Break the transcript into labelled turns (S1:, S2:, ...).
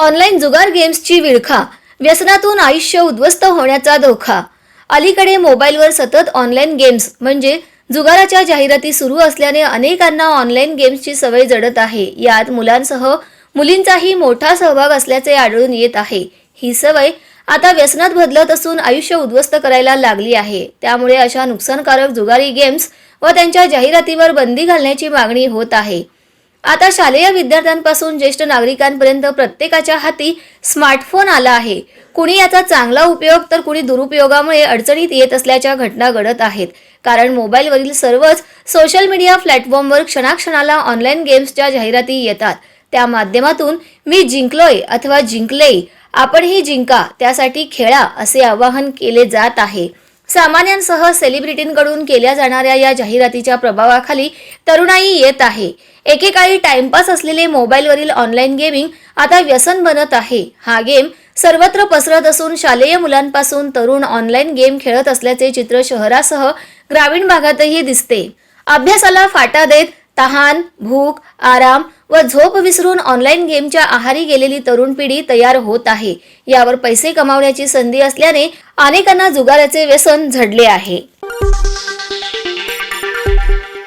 S1: Online जुगार गेम्सची विळखा व्यसनातून आयुष्य उद्ध्वस्त होण्याचा धोका. अलीकडे मोबाईलवर सतत ऑनलाईन गेम्स म्हणजे जुगाराच्या जाहिराती सुरू असल्याने अनेकांना ऑनलाईन गेम्सची सवय जडत आहे. यात मुलांसह मुलींचाही मोठा सहभाग असल्याचे आढळून येत आहे. ही सवय आता व्यसनात बदलत असून आयुष्य उद्ध्वस्त करायला लागली आहे. त्यामुळे अशा नुकसानकारक जुगारी गेम्स व त्यांच्या जाहिरातीवर बंदी घालण्याची मागणी होत आहे. आता शालेय विद्यार्थ्यांपासून ज्येष्ठ नागरिकांपर्यंत प्रत्येकाच्या हाती स्मार्टफोन आला आहे. कुणी याचा चांगला उपयोग तर कुणी दुरुपयोगामुळे अडचणीत येत असल्याच्या घटना घडत आहेत. कारण मोबाईलवरील सर्वच सोशल मीडिया प्लॅटफॉर्मवर क्षणाक्षणाला ऑनलाईन गेम्सच्या जाहिराती येतात. त्या माध्यमातून मी जिंकलोय अथवा जिंकले आपणही जिंका त्यासाठी खेळा असे आवाहन केले जात आहे. सामान्यांसह सेलिब्रिटींकडून केल्या जाणाऱ्या या जाहिरातीच्या प्रभावाखाली तरुणाई येत आहे. एकेकाळी टाइमपास असलेले मोबाईलवरील ऑनलाईन गेमिंग आता व्यसन बनत आहे. हा गेम सर्वत्र पसरत असून शालेय मुलांपासून तरुण ऑनलाईन गेम खेळत असल्याचे चित्र शहरासह ग्रामीण भागातही दिसते. अभ्यासाला फाटा देत तहान भूक आराम व झोप विसरून ऑनलाईन गेमच्या आहारी गेलेली तरुण पिढी तयार होत आहे. यावर पैसे कमावण्याची संधी असल्याने अनेकांना जुगाराचे व्यसन झडले आहे.